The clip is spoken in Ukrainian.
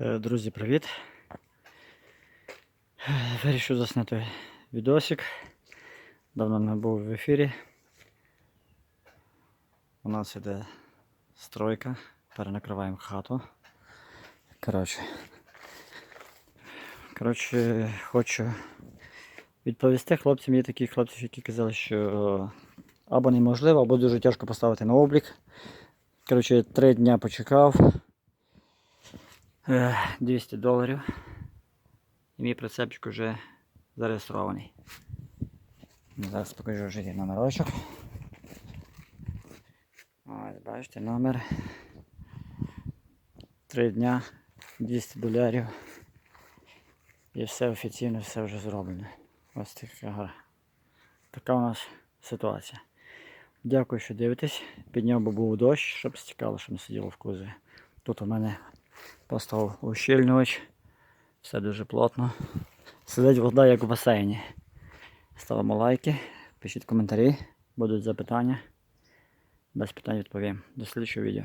Е, Друзі, привіт! Е, Вирішив засняти відосик. Давно не був в ефірі. У нас іде стройка, перенакриваємо хату. Коротше. Коротше, хочу відповісти хлопцям. Є такі хлопці, які казали, що або неможливо, або дуже тяжко поставити на облік. Коротше, три дня почекав. Е, 200 доларів. І мій прицепчик вже зареєстрований. Зараз покажу вже номерочок. Ось, бачите, номер. Три дня, 200 доларів. І все офіційно, все вже зроблено. Ось така, така у нас ситуація. Дякую, що дивитесь. Підняв би був дощ, щоб стікало, щоб не сиділо в кузові. Тут у мене поставив ущільнювач. Все дуже плотно. Сидить вода як в басейні. Ставимо лайки, пишіть коментарі, будуть запитання. Без питань відповім. До слідчого відео.